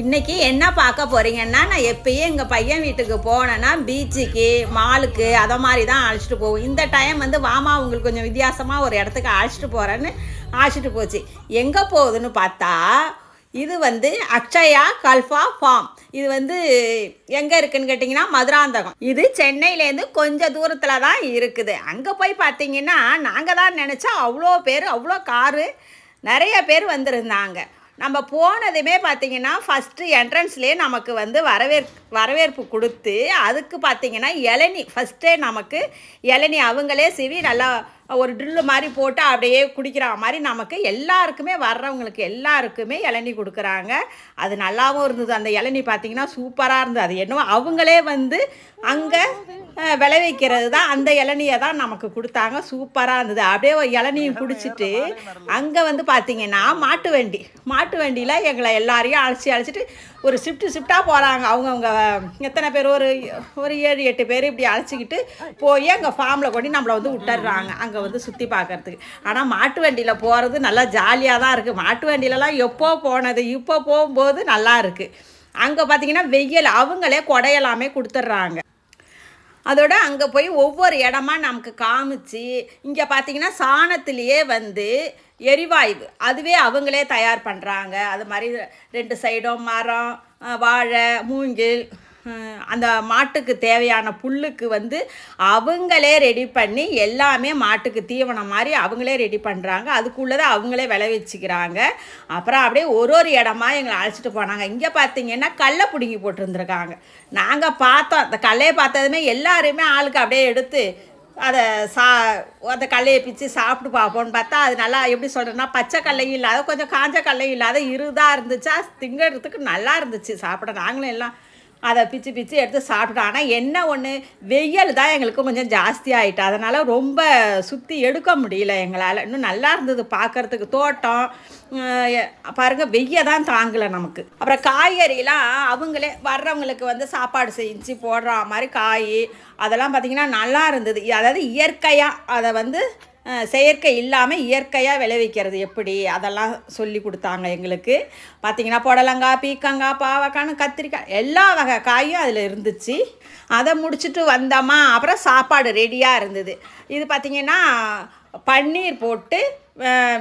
இன்னைக்கு என்ன பார்க்க போறீங்கன்னா நான் எப்பயும் எங்கள் பையன் வீட்டுக்கு போனேன்னா பீச்சுக்கு மாலுக்கு அதை மாதிரி தான் அழைச்சிட்டு போவோம் இந்த டைம் வந்து வாமா உங்களுக்கு கொஞ்சம் வித்தியாசமாக ஒரு இடத்துக்கு அழைச்சிட்டு போகிறேன்னு அழைச்சிட்டு போச்சு. எங்கே போகுதுன்னு பார்த்தா இது வந்து அக்ஷயா கல்ஃபா ஃபார்ம். இது வந்து எங்கே இருக்குன்னு கேட்டிங்கன்னா மதுராந்தகம். இது சென்னையிலேருந்து கொஞ்சம் தூரத்தில் தான் இருக்குது. அங்கே போய் பார்த்தீங்கன்னா நாங்கள் தான் நினச்சா அவ்வளோ பேர் அவ்வளோ காரு நிறைய பேர் வந்திருந்தாங்க. நம்ம போனதுமே பார்த்தீங்கன்னா ஃபஸ்ட்டு என்ட்ரன்ஸ்லேயே நமக்கு வந்து வரவேற் வரவேற்பு கொடுத்து அதுக்கு பார்த்தீங்கன்னா இளநி ஃபஸ்ட்டே நமக்கு இளநி அவங்களே சிவி நல்லா ஒரு ட்ரில்லு மாதிரி போட்டு அப்படியே குடிக்கிற மாதிரி நமக்கு எல்லாருக்குமே வர்றவங்களுக்கு எல்லாருக்குமே இளநி கொடுக்குறாங்க. அது நல்லாவும் இருந்தது. அந்த இளநி பார்த்தீங்கன்னா சூப்பராக இருந்தது. அது என்னவோ அவங்களே வந்து அங்கே விளைவிக்கிறது தான் அந்த இளநியை தான் நமக்கு கொடுத்தாங்க. சூப்பராக இருந்தது. அப்படியே இளநியும் குடிச்சிட்டு அங்கே வந்து பார்த்தீங்கன்னா மாட்டு வண்டி. மாட்டு வண்டியில் எங்களை எல்லாரையும் அழைச்சி அழைச்சிட்டு ஒரு ஷிஃப்ட்டு ஷிஃப்டாக போகிறாங்க அவங்கவுங்க எத்தனை பேர்? ஒரு ஒரு ஏழு எட்டு பேர் இப்படி அழைச்சிக்கிட்டு போய் அங்கே ஃபார்மில் கொண்டு நம்மளை வந்து விட்டுடுறாங்க. அங்கே வந்து சுற்றி பார்க்கறதுக்கு. ஆனால் மாட்டு வண்டியில் போகிறது நல்லா ஜாலியாக தான் இருக்குது மாட்டு வண்டியிலலாம் எப்போ போனது இப்போ போகும்போது நல்லா இருக்குது அங்கே பார்த்தீங்கன்னா வெயில் அவங்களே கொடையெல்லாமே கொடுத்துட்றாங்க. அதோட அங்கே போய் ஒவ்வொரு இடமா நமக்கு காமிச்சு இங்கே பார்த்தீங்கன்னா சாணத்திலேயே வந்து எரிவாயு அதுவே அவங்களே தயார் பண்ணுறாங்க அது மாதிரி ரெண்டு சைடும் மரம் வாழை மூங்கில் அந்த மாட்டுக்கு தேவையான புல்லுக்கு வந்து அவங்களே ரெடி பண்ணி எல்லாமே மாட்டுக்கு தீவனம் மாதிரி அவங்களே ரெடி பண்ணுறாங்க அதுக்குள்ளதை அவங்களே விளைவிச்சிக்கிறாங்க அப்புறம் அப்படியே ஒரு ஒரு இடமா எங்களை அழைச்சிட்டு போனாங்க. இங்கே பார்த்தீங்கன்னா கல்லை பிடுங்கி போட்டிருந்துருக்காங்க. நாங்கள் பார்த்தோம். அந்த கல்லையை பார்த்ததுமே எல்லாருமே ஆளுக்கு அப்படியே எடுத்து அதை சா அந்த கல்லையை பிச்சு சாப்பிட்டு பார்ப்போம்னு பார்த்தா அது நல்லா எப்படி சொல்கிறேன்னா பச்சை கல்லையும் இல்லாத கொஞ்சம் காஞ்ச கல்லையும் இல்லாத இருதாக இருந்துச்சா திங்கிறதுக்கு நல்லா இருந்துச்சு. சாப்பிட நாங்களும் எல்லாம் அதை பிச்சு பிச்சு எடுத்து சாப்பிட்டோம் ஆனால் என்ன ஒன்று வெயில் தான் எங்களுக்கு கொஞ்சம் ஜாஸ்தியாகிட்டு அதனால் ரொம்ப சுற்றி எடுக்க முடியல எங்களால். இன்னும் நல்லா இருந்தது பார்க்குறதுக்கு தோட்டம் பாருங்கள் பாருங்க வெய்ய தான் தாங்கலை நமக்கு. அப்புறம் காய்கறிலாம் அவங்களே வர்றவங்களுக்கு வந்து சாப்பாடு செஞ்சு போடுற மாதிரி காய் அதெல்லாம் பார்த்திங்கன்னா நல்லா இருந்தது. அதாவது இயற்கையாக அதை வந்து செயற்கை இல்லாமல் இயற்கையாக விளைவிக்கிறது எப்படி? அதெல்லாம் சொல்லி கொடுத்தாங்க எங்களுக்கு. பார்த்தீங்கன்னா புடலங்காய் பீக்கங்காய் பாவக்கான்னு கத்திரிக்காய் எல்லா வகை காயும் அதில் இருந்துச்சு. அதை முடிச்சுட்டு வந்தோமா? அப்புறம் சாப்பாடு ரெடியாக இருந்தது. இது பார்த்திங்கன்னா பன்னீர் போட்டு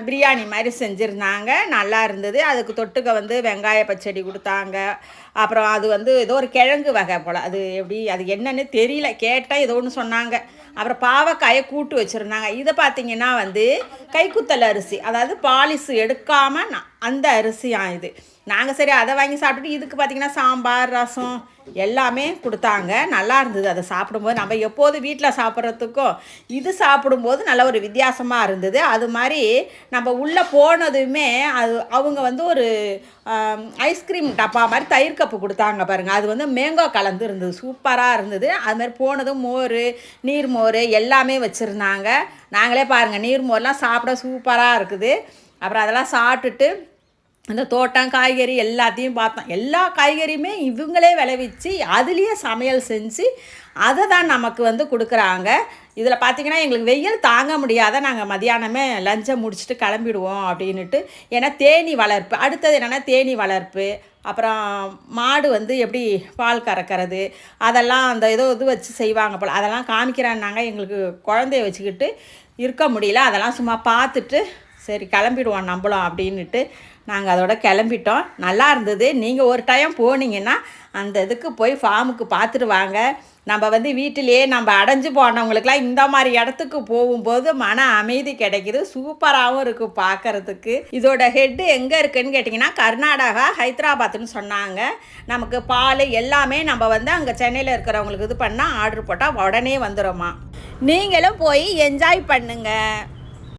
பிரியாணி மாதிரி செஞ்சுருந்தாங்க. நல்லா இருந்தது. அதுக்கு தொட்டுக்க வந்து வெங்காய பச்சடி கொடுத்தாங்க. அப்புறம் அது வந்து ஏதோ ஒரு கிழங்கு வகை போல். அது எப்படி அது என்னன்னு தெரியல. கேட்டால் ஏதோ ஒன்று சொன்னாங்க. அப்புறம் பாவக்காயை கூட்டு வச்சுருந்தாங்க. இதை பார்த்தீங்கன்னா வந்து கைக்குத்தல் அரிசி அதாவது பாலிசு எடுக்காமல் நான் அந்த அரிசியாக இது. நாங்கள் சரி அதை வாங்கி சாப்பிட்டுட்டு இதுக்கு பார்த்தீங்கன்னா சாம்பார் ரசம் எல்லாமே கொடுத்தாங்க. நல்லா இருந்தது. அதை சாப்பிடும்போது நம்ம எப்போது வீட்டில் சாப்பிட்றதுக்கும் இது சாப்பிடும்போது நல்ல ஒரு வித்தியாசமாக இருந்தது. அது மாதிரி நம்ம உள்ளே போனதுமே அது அவங்க வந்து ஒரு ஐஸ்கிரீம் டப்பா மாதிரி தயிர் கப்பு கொடுத்தாங்க பாருங்கள் அது வந்து மேங்கோ கலந்து இருந்தது. சூப்பராக இருந்தது. அது மாதிரி போனதும் மோர் நீர் மோர் எல்லாமே வச்சுருந்தாங்க. நாங்களே பாருங்கள் நீர் மோர்லாம் சாப்பிட சூப்பராக இருக்குது. அப்புறம் அதெல்லாம் சாப்பிட்டுட்டு அந்த தோட்டம் காய்கறி எல்லாத்தையும் பார்த்தோம். எல்லா காய்கறியுமே இவங்களே விளைவிச்சு அதுலேயே சமையல் செஞ்சு அதை தான் நமக்கு வந்து கொடுக்குறாங்க. இதில் பார்த்தீங்கன்னா எங்களுக்கு வெயில் தாங்க முடியாத நாங்கள் மதியானமே லஞ்சம் முடிச்சுட்டு கிளம்பிடுவோம் அப்படின்னுட்டு ஏன்னா தேனி வளர்ப்பு. அடுத்தது என்னென்னா தேனி வளர்ப்பு. அப்புறம் மாடு வந்து எப்படி பால் கறக்கிறது அதெல்லாம் அந்த ஏதோ இது வச்சு செய்வாங்க போல். அதெல்லாம் காமிக்கிறேன்னாங்க. எங்களுக்கு குழந்தைய வச்சுக்கிட்டு இருக்க முடியல. அதெல்லாம் சும்மா பார்த்துட்டு சரி கிளம்பிடுவோம் நம்மளும் அப்படின்னுட்டு நாங்கள் அதோட கிளம்பிட்டோம். நல்லா இருந்தது. நீங்கள் ஒரு டைம் போனீங்கன்னா அந்த இதுக்கு போய் ஃபார்முக்கு பார்த்துட்டு வாங்க. நம்ம வந்து வீட்டிலேயே நம்ம அடைஞ்சு போனவங்களுக்குலாம் இந்த மாதிரி இடத்துக்கு போகும்போது மன அமைதி கிடைக்கிது. சூப்பராகவும் இருக்குது பார்க்கறதுக்கு. இதோட ஹெட்டு எங்கே இருக்குதுன்னு கேட்டிங்கன்னா கர்நாடகா ஹைதராபாத்னு சொன்னாங்க. நமக்கு பால் எல்லாமே நம்ம வந்து அங்கே சென்னையில் இருக்கிறவங்களுக்கு இது பண்ணால் ஆர்டர் போட்டால் உடனே வந்துடுமா நீங்களும் போய் என்ஜாய் பண்ணுங்கள்